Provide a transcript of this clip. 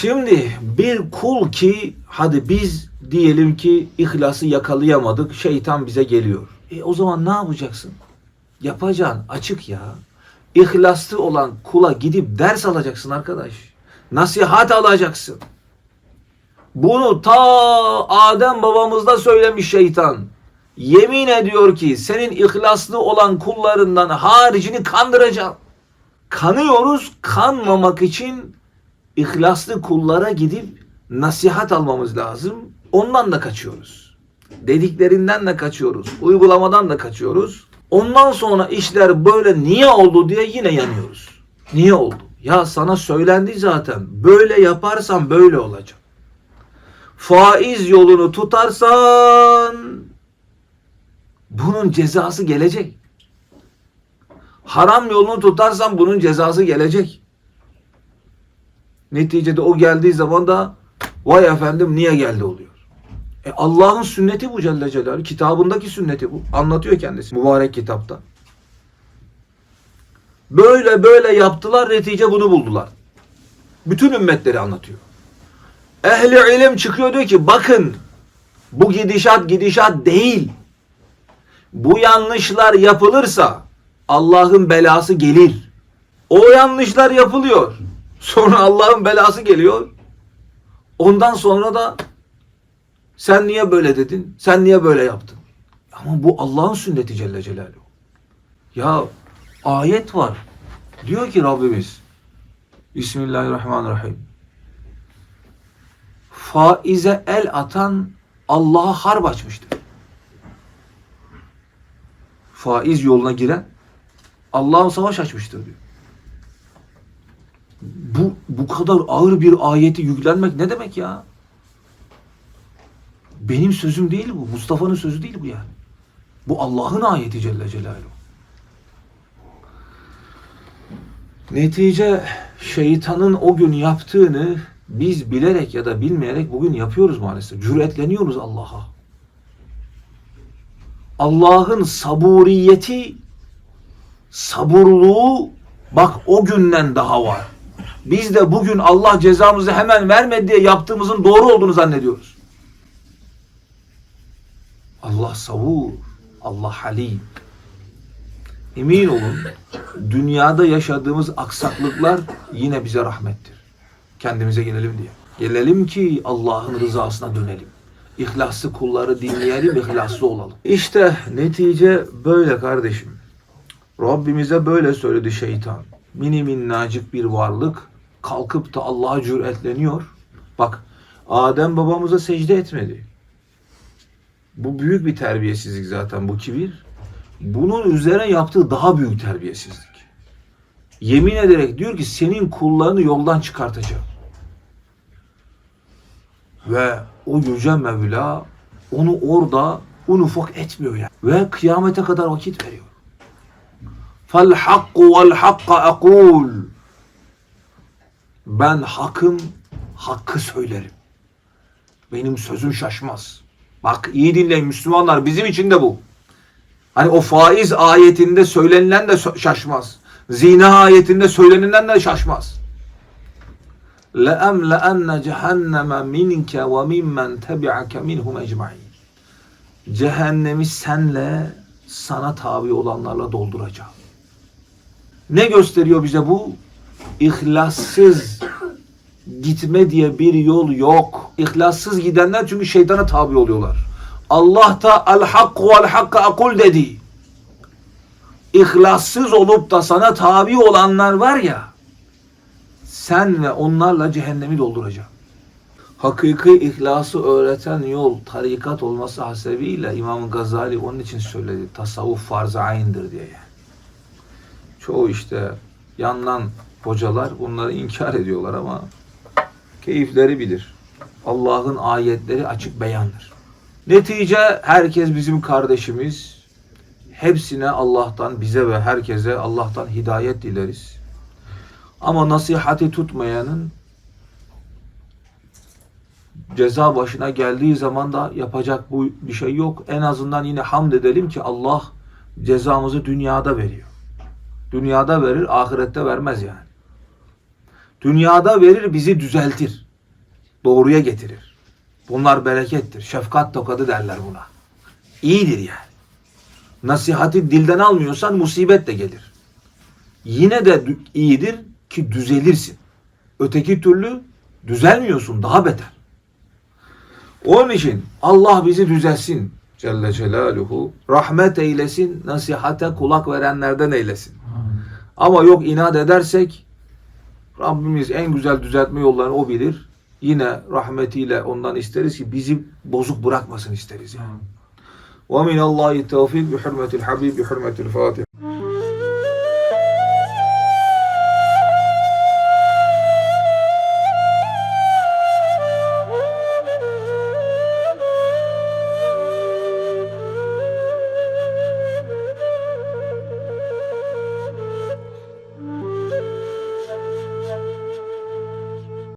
Şimdi bir kul ki hadi biz diyelim ki ihlası yakalayamadık. Şeytan bize geliyor. E o zaman ne yapacaksın? Yapacağın açık ya. İhlaslı olan kula gidip ders alacaksın arkadaş. Nasihat alacaksın. Bunu ta Adem babamızda söylemiş şeytan. Yemin ediyor ki senin ihlaslı olan kullarından haricini kandıracağım. Kanıyoruz, kanmamak için ihlaslı kullara gidip nasihat almamız lazım. Ondan da kaçıyoruz. Dediklerinden de kaçıyoruz. Uygulamadan da kaçıyoruz. Ondan sonra işler böyle niye oldu diye yine yanıyoruz. Niye oldu? Ya sana söylendi zaten. Böyle yaparsan böyle olacak. Faiz yolunu tutarsan bunun cezası gelecek. Haram yolunu tutarsan bunun cezası gelecek. Neticede o geldiği zaman da vay efendim niye geldi oluyor. E Allah'ın sünneti bu Celle Celaluhu. Kitabındaki sünneti bu. Anlatıyor kendisi mübarek kitapta. Böyle böyle yaptılar netice bunu buldular. Bütün ümmetleri anlatıyor. Ehli ilim çıkıyor diyor ki bakın bu gidişat gidişat değil. Bu yanlışlar yapılırsa Allah'ın belası gelir. O yanlışlar yapılıyor. Sonra Allah'ın belası geliyor. Ondan sonra da sen niye böyle dedin? Sen niye böyle yaptın? Ama bu Allah'ın sünneti Celle Celaluhu. Ya ayet var. Diyor ki Rabbimiz Bismillahirrahmanirrahim. Faize el atan Allah'a harp açmıştır. Faiz yoluna giren Allah'a savaş açmıştır diyor. Bu, kadar ağır bir ayeti yüklenmek ne demek ya? Benim sözüm değil bu. Mustafa'nın sözü değil bu yani. Bu Allah'ın ayeti Celle Celaluhu. Netice şeytanın o gün yaptığını biz bilerek ya da bilmeyerek bugün yapıyoruz maalesef. Cüretleniyoruz Allah'a. Allah'ın saburiyeti, saburluğu bak o günden daha var. Biz de bugün Allah cezamızı hemen vermedi diye yaptığımızın doğru olduğunu zannediyoruz. Allah sabur, Allah halim. Emin olun dünyada yaşadığımız aksaklıklar yine bize rahmettir. Kendimize gelelim diye. Gelelim ki Allah'ın rızasına dönelim. İhlaslı kulları dinleyelim, ihlaslı olalım. İşte netice böyle kardeşim. Rabbimize böyle söyledi şeytan. Mini minnacık bir varlık kalkıp da Allah'a cüretleniyor. Bak Adem babamıza secde etmedi. Bu büyük bir terbiyesizlik zaten bu kibir. Bunun üzerine yaptığı daha büyük terbiyesizlik. Yemin ederek diyor ki senin kullarını yoldan çıkartacağım. Ve o yüce Mevla onu orada un ufak etmiyor yani. Ve kıyamete kadar vakit veriyor. Fel hakku vel. Ben hakım, hakkı söylerim. Benim sözüm şaşmaz. Bak iyi dinleyin Müslümanlar bizim için de bu. Hani o faiz ayetinde söylenilen de sö- şaşmaz. Zina ayetinde söylenilen de şaşmaz. لَاَمْلَأَنَّ جَهَنَّمَ مِنْكَ وَمِمَّنْ تَبِعَكَ مِنْهُمْ اَجْمَعِينَ Cehennemi senle sana tabi olanlarla dolduracağım. Ne gösteriyor bize bu? İhlassız gitme diye bir yol yok. İhlassız gidenler çünkü şeytana tabi oluyorlar. Allah da el hakku vel hakka akul dedi. İhlassız olup da sana tabi olanlar var ya sen ve onlarla cehennemi dolduracağım. Hakiki ihlası öğreten yol tarikat olması hasebiyle İmam Gazali onun için söyledi. Tasavvuf farz-ı ayn'dir diye. Çoğu işte yandan hocalar bunları inkar ediyorlar ama keyifleri bilir. Allah'ın ayetleri açık beyandır. Netice herkes bizim kardeşimiz. Hepsine Allah'tan bize ve herkese Allah'tan hidayet dileriz. Ama nasihati tutmayanın ceza başına geldiği zaman da yapacak bu bir şey yok. En azından yine hamd edelim ki Allah cezamızı dünyada veriyor. Dünyada verir, ahirette vermez yani. Dünyada verir, bizi düzeltir. Doğruya getirir. Bunlar berekettir. Şefkat tokadı derler buna. İyidir yani. Nasihati dilden almıyorsan musibet de gelir. Yine de iyidir ki düzelirsin. Öteki türlü düzelmiyorsun daha beter. Onun için Allah bizi düzelsin Celle Celaluhu. Rahmet eylesin, nasihate kulak verenlerden eylesin. Ama yok inat edersek Rabbimiz en güzel düzeltme yollarını o bilir. Yine rahmetiyle ondan isteriz ki bizi bozuk bırakmasın isteriz yani. Tevfik bi hürmetil habib bi hürmetil fatiha.